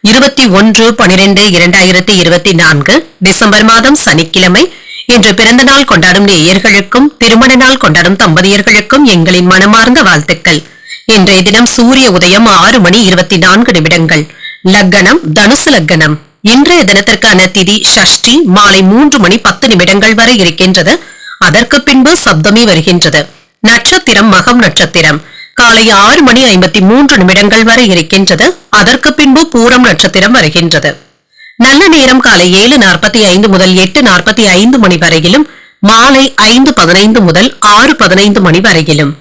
இருபத்தி ஒன்று பனிரெண்டு இரண்டாயிரத்தி இருபத்தி நான்கு டிசம்பர் மாதம் சனிக்கிழமை. இன்று பிறந்த நாள் கொண்டாடும் நேயர்களுக்கும் திருமண நாள் கொண்டாடும் தம்பதியர்களுக்கும் எங்களின் மனமார்ந்த வாழ்த்துக்கள். இன்றைய தினம் சூரிய உதயம் ஆறு மணி இருபத்தி நான்கு நிமிடங்கள். லக்கணம் தனுசு லக்கணம். இன்றைய தினத்திற்கான திதி ஷஷ்டி மாலை மூன்று மணி பத்து நிமிடங்கள் வரை இருக்கின்றது. அதற்கு பின்பு சப்தமி வருகின்றது. நட்சத்திரம் மகம் நட்சத்திரம். காலை ஆறு மணி ஐம்பத்தி மூன்று நிமிடங்கள் வரை இருக்கின்றது. அதற்கு பின்பு பூரம் நட்சத்திரம் வருகின்றது. நல்ல நேரம் காலை ஏழு நாற்பத்தி ஐந்து முதல் எட்டு நாற்பத்தி ஐந்து மணி வரையிலும் மாலை ஐந்து பதினைந்து முதல் ஆறு பதினைந்து மணி வரையிலும்.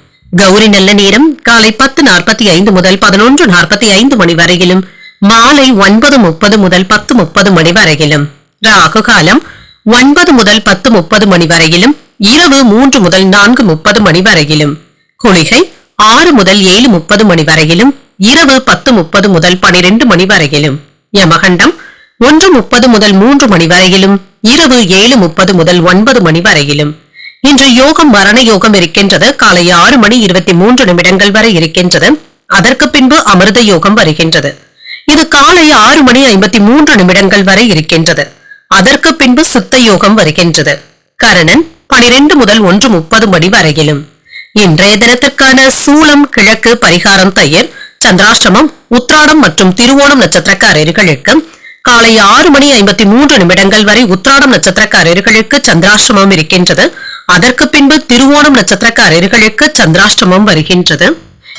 கௌரி நல்ல நேரம் காலை பத்து நாற்பத்தி ஐந்து முதல் பதினொன்று நாற்பத்தி ஐந்து மணி வரையிலும் மாலை ஒன்பது முப்பது முதல் பத்து முப்பது மணி வரையிலும். ராகு காலம் ஒன்பது முதல் பத்து முப்பது மணி வரையிலும் இரவு மூன்று முதல் நான்கு முப்பது மணி வரையிலும். குளிகை ஆறு முதல் ஏழு முப்பது மணி வரையிலும் இரவு பத்து முப்பது முதல் பனிரெண்டு மணி வரையிலும். யமகண்டம் ஒன்று முப்பது முதல் மூன்று மணி வரையிலும் இரவு ஏழு முப்பது முதல் ஒன்பது மணி வரையிலும். இன்று யோகம் மரண யோகம் இருக்கின்றது. காலை ஆறு மணி இருபத்தி மூன்று நிமிடங்கள் வரை இருக்கின்றது. அதற்கு பின்பு அமிர்த யோகம் வருகின்றது. இது காலை ஆறு மணி ஐம்பத்தி மூன்று நிமிடங்கள் வரை இருக்கின்றது. அதற்கு பின்பு சித்த யோகம் வருகின்றது. கரணன் பனிரெண்டு முதல் ஒன்று முப்பது மணி வரையிலும். இன்றைய தினத்திற்கான சூளம் கிழக்கு பரிகாரம் தயிர் சந்திராஷ்டமம் உத்ராடம் மற்றும் திருவோணம் நட்சத்திரக்காரர்களுக்கு காலை ஆறு மணி ஐம்பத்தி மூன்று நிமிடங்கள் வரை உத்ராடம் நட்சத்திரக்காரர்களுக்கு சந்திராஷ்டமம் இருக்கின்றது. அதற்கு பின்பு திருவோணம் நட்சத்திரக்காரர்களுக்கு சந்திராஷ்டமம் வருகின்றது.